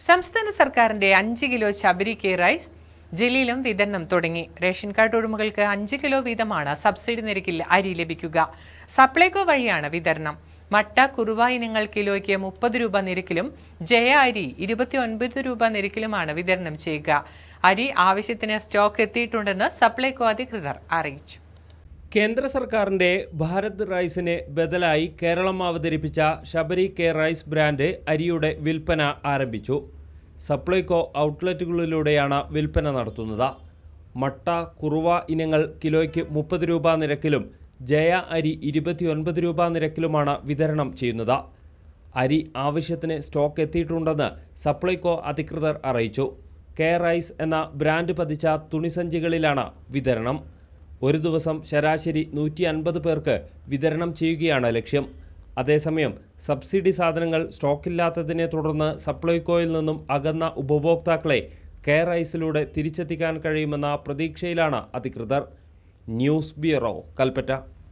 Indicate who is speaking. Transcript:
Speaker 1: സംസ്ഥാന സർക്കാരിന്റെ അഞ്ച് കിലോ ശബരി കെ റൈസ് ജില്ലയിലും വിതരണം തുടങ്ങി. റേഷൻ കാർഡ് ഉടമകൾക്ക് അഞ്ച് കിലോ വീതമാണ് സബ്സിഡി നിരക്കിൽ അരി ലഭിക്കുക. സപ്ലൈകോ വഴിയാണ് വിതരണം. മട്ട കുറുവ ഇനങ്ങൾ കിലോയ്ക്ക് മുപ്പത് രൂപ നിരക്കിലും ജയ അരി ഇരുപത്തി ഒൻപത് രൂപ നിരക്കിലുമാണ് വിതരണം ചെയ്യുക. അരി ആവശ്യത്തിന് സ്റ്റോക്ക് എത്തിയിട്ടുണ്ടെന്ന് സപ്ലൈകോ അധികൃതർ അറിയിച്ചു.
Speaker 2: കേന്ദ്ര സർക്കാരിന്റെ ഭാരത് റൈസിന് ബദലായി കേരളം അവതരിപ്പിച്ച ശബരി കെ റൈസ് ബ്രാൻഡ് അരിയുടെ വിൽപ്പന ആരംഭിച്ചു. സപ്ലൈകോ ഔട്ട്ലെറ്റുകളിലൂടെയാണ് വിൽപ്പന നടത്തുന്നത്. മട്ട കുറുവ ഇനങ്ങൾ കിലോയ്ക്ക് മുപ്പത് രൂപ നിരക്കിലും ജയ അരി ഇരുപത്തിയൊൻപത് രൂപ നിരക്കിലുമാണ് വിതരണം ചെയ്യുന്നത്. അരി ആവശ്യത്തിന് സ്റ്റോക്ക് എത്തിയിട്ടുണ്ടെന്ന് സപ്ലൈകോ അധികൃതർ അറിയിച്ചു. കെ റൈസ് എന്ന ബ്രാൻഡ് പതിച്ച തുണിസഞ്ചികളിലാണ് വിതരണം. ഒരു ദിവസം ശരാശരി നൂറ്റി അൻപത് പേർക്ക് വിതരണം ചെയ്യുകയാണ് ലക്ഷ്യം. അതേസമയം സബ്സിഡി സാധനങ്ങൾ സ്റ്റോക്കില്ലാത്തതിനെ തുടർന്ന് സപ്ലൈകോയിൽ നിന്നും അകന്ന ഉപഭോക്താക്കളെ കെയർ ഐസിലൂടെ തിരിച്ചെത്തിക്കാൻ കഴിയുമെന്ന പ്രതീക്ഷയിലാണ് അധികൃതർ. News bureau Kalpetta.